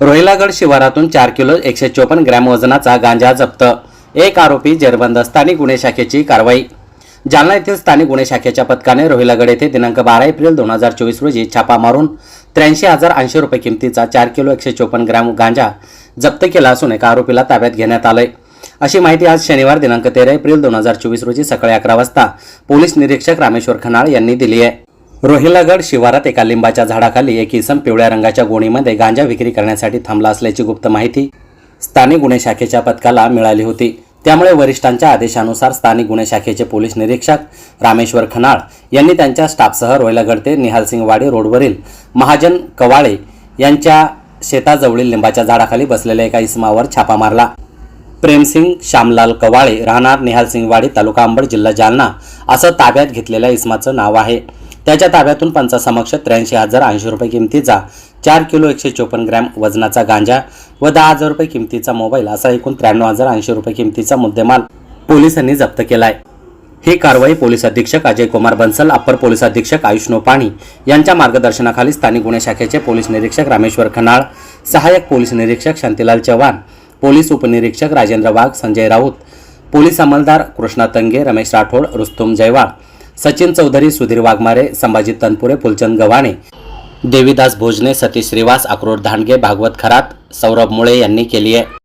रोहिलागड शिवारातून चार किलो एकशे चोपन्न ग्रॅम वजनाचा गांजा जप्त. एक आरोपी जेरबंद स्थानिक गुन्हे शाखेची कारवाई. जालना येथील स्थानिक गुन्हे शाखेच्या पथकाने रोहिलागड येथे दिनांक बारा एप्रिल दोन हजार चोवीस रोजी छापा मारून त्र्याऐंशी हजार ऐंशी रुपये किमतीचा चार किलो एकशे चोपन्न ग्रॅम गांजा जप्त केला असून एका आरोपीला ताब्यात घेण्यात आलंय. अशी माहिती आज शनिवार दिनांक तेरा एप्रिल दोन हजार चोवीस रोजी सकाळी अकरा वाजता पोलीस निरीक्षक रामेश्वर खनाळ यांनी दिली आहे. रोहिलागड शिवारात एका लिंबाच्या झाडाखाली एक इसम पिवळ्या रंगाच्या गोणीमध्ये गांजा विक्री करण्यासाठी थांबला असल्याची गुप्त माहिती स्थानिक गुन्हे शाखेच्या पथकाला मिळाली होती. त्यामुळे वरिष्ठांच्या आदेशानुसार स्थानिक गुन्हे शाखेचे पोलीस निरीक्षक रामेश्वर खनाळ यांनी त्यांच्या स्टाफसह रोहिलागड ते निहालसिंगवाडी रोडवरील महाजन कवाळे यांच्या शेताजवळील लिंबाच्या झाडाखाली बसलेल्या एका इसमावर छापा मारला. प्रेमसिंग श्यामलाल कवाळे राहणार निहालसिंगवाडी तालुका अंबड जिल्हा जालना असं ताब्यात घेतलेल्या इसमाचं नाव आहे. त्याच्या ताब्यातून पंचासमक्ष त्र्याऐंशी हजार ऐंशी रुपये किमतीचा चार किलो एकशे चोपन्न ग्रॅम वजनाचा गांजा व दहा हजार रुपये किमतीचा मोबाईल असा एकूण त्र्याण्णव हजार ऐंशी रुपये किमतीचा मुद्देमाल पोलिसांनी जप्त केलाय. ही कारवाई पोलीस अधीक्षक अजय कुमार बन्सल अप्पर पोलीस अधीक्षक आयुष नोपाणी यांच्या मार्गदर्शनाखाली स्थानिक गुन्हे शाखेचे पोलीस निरीक्षक रामेश्वर खनाळ सहाय्यक पोलीस निरीक्षक शांतीलाल चव्हाण पोलीस उपनिरीक्षक राजेंद्र वाघ संजय राऊत पोलीस अंमलदार कृष्णा तंगे रमेश राठोड रुस्तुम जयवाळ सचिन चौधरी सुधीर वाघमारे संभाजी तनपुरे फुलचंद गव्हाणे. देवीदास भोजने सतीश श्रीवास अक्रोड धांडगे भागवत खरात सौरभ मुळे यांनी केली आहे.